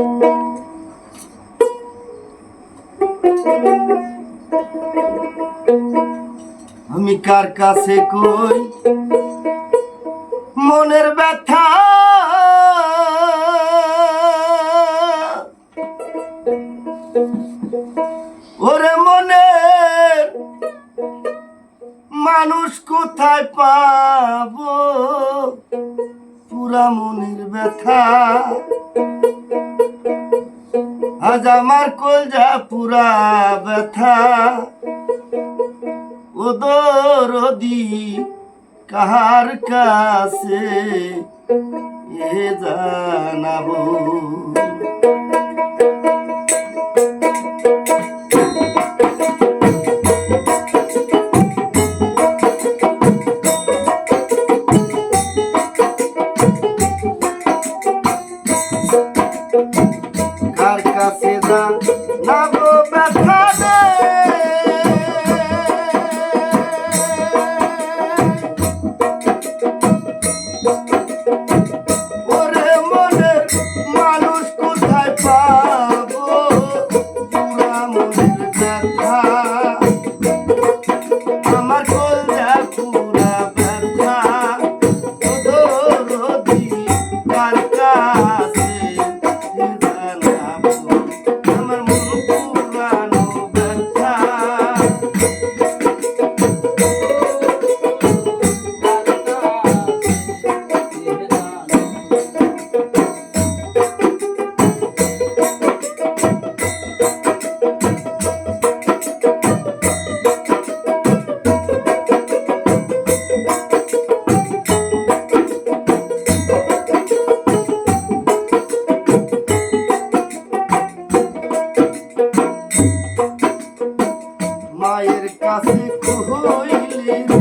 আমি কার কাছে কই? মনের ব্যথা। ওরে মনের মানুষ কোথায় পাবো? পুরা মনের ব্যথা। আজ আমার কলজা পুরা ব্যথা। ও দরদি কাহার কাছে এ জানাব? Thank.